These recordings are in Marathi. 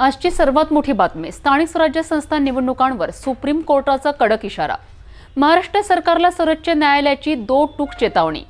आजची सर्वात मोठी बातमी स्थानिक स्वराज्य संस्था निवडणुकांवर सुप्रीम कोर्टाचा कडक इशारा. महाराष्ट्र सरकारला सर्वोच्च न्यायालयाची दो टूक चेतावणी.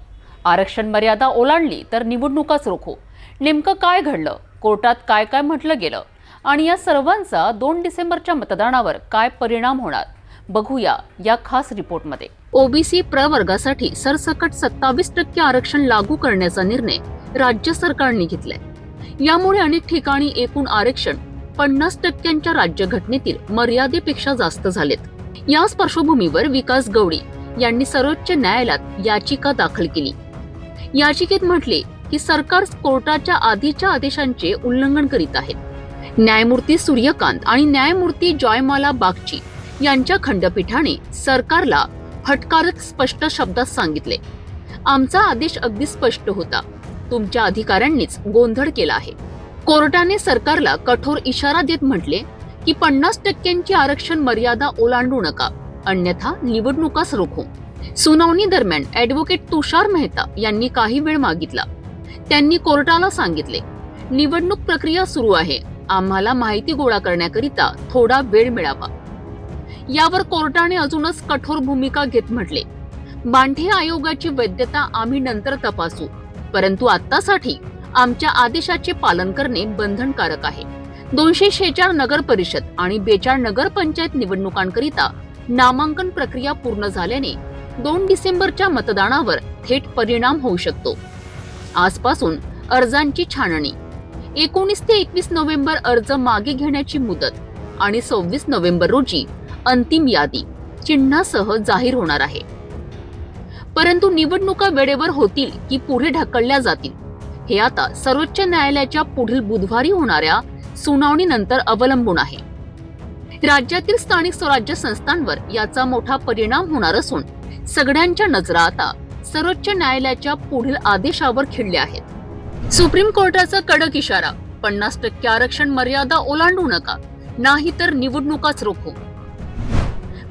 आरक्षण मर्यादा ओलांडली तर निवडणुकाच रोखू. नेमकं काय घडलं? कोर्टात काय काय म्हटलं गेलं? आणि या सर्वांचा दोन डिसेंबरच्या मतदानावर काय परिणाम होणार? बघूया या खास रिपोर्टमध्ये. ओबीसी प्रवर्गासाठी सरसकट सत्तावीस टक्के आरक्षण लागू करण्याचा निर्णय राज्य सरकारने घेतलाय. यामुळे अनेक ठिकाणी एकूण आरक्षण पन्नास टक्क्यांच्या राज्यघटनेतील मर्यादेपेक्षा जास्त झालेत. याच पार्श्वभूमीवर विकास गौडी यांनी सर्वोच्च न्यायालयात याचिका दाखल केली. याचिकेत म्हटले की सरकार कोर्टाच्या आधीच्या आदेशांचे उल्लंघन करीत आहे. न्यायमूर्ती सूर्यकांत आणि न्यायमूर्ती जॉयमाला बागची यांच्या खंडपीठाने सरकारला फटकारत स्पष्ट शब्दात सांगितले. आमचा आदेश अगदी स्पष्ट होता. तुमच्या अधिकाऱ्यांनीच गोंधळ केला आहे. कोर्टाने सरकारला कठोर इशारा देत म्हटले की पन्नास टक्क्यांची आरक्षण मर्यादा ओलांडू नका अन्यथा निवडणुकाच रोखू. सुनावणी दरम्यान ऍडव्होकेट तुषार मेहता यांनी काही वेळ मागितला. त्यांनी कोर्टाला सांगितले निवडणूक प्रक्रिया सुरू आहे. आम्हाला माहिती गोळा करण्याकरिता थोडा वेळ मिळावा. यावर कोर्टाने अजूनच कठोर भूमिका घेत म्हटले बांठे आयोगाची वैधता आम्ही नंतर तपासू परंतु आत्तासाठी आमच्या आदेशाचे पालन करणे बंधनकारक आहे. दोनशे शेचाळ नगर परिषद आणि बेचाळ नगर पंचायत निवडणुकांकरिता नामांकन प्रक्रिया पूर्ण झाल्याने दोन डिसेंबरच्या मतदानावर थेट परिणाम होऊ शकतो. आजपासून अर्जांची छाननी. एकोणीस ते एकवीस नोव्हेंबर अर्ज मागे घेण्याची मुदत आणि सव्वीस नोव्हेंबर रोजी अंतिम यादी चिन्हासह जाहीर होणार आहे. परंतु निवडणुका वेळेवर होतील की पुढे ढकलल्या जातील? हे आता सर्वोच्च न्यायालयाच्या पुढील बुधवारी होणाऱ्या सुनावणीनंतर अवलंबून आहे. राज्यातील स्थानिक स्वराज्य संस्थांवर याचा मोठा परिणाम होणार असून सगळ्यांच्या नजरा आता सर्वोच्च न्यायालयाच्या पुढील आदेशावर खिळल्या आहेत. सुप्रीम कोर्टाचा कडक इशारा पन्नास टक्के आरक्षण मर्यादा ओलांडू नका नाही तर निवडणुकाच रोखू.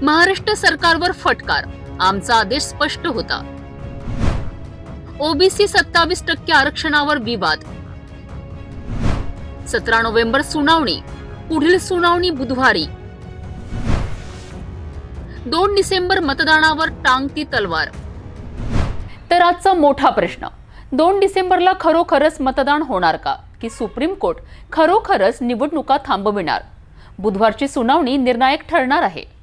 महाराष्ट्र सरकारवर फटकार आमचा आदेश स्पष्ट होता. ओबीसी सत्तावीस टक्के आरक्षणावर विवाद. सतरा नोव्हेंबर सुनावणी पुढील सुनावणी बुधवारी. दोन डिसेंबर मतदानावर टांगती तलवार. तर आजचा मोठा प्रश्न दोन डिसेंबरला खरोखरच मतदान होणार का? की सुप्रीम कोर्ट खरोखरच निवडणुका थांबविणार? बुधवारची सुनावणी निर्णायक ठरणार आहे.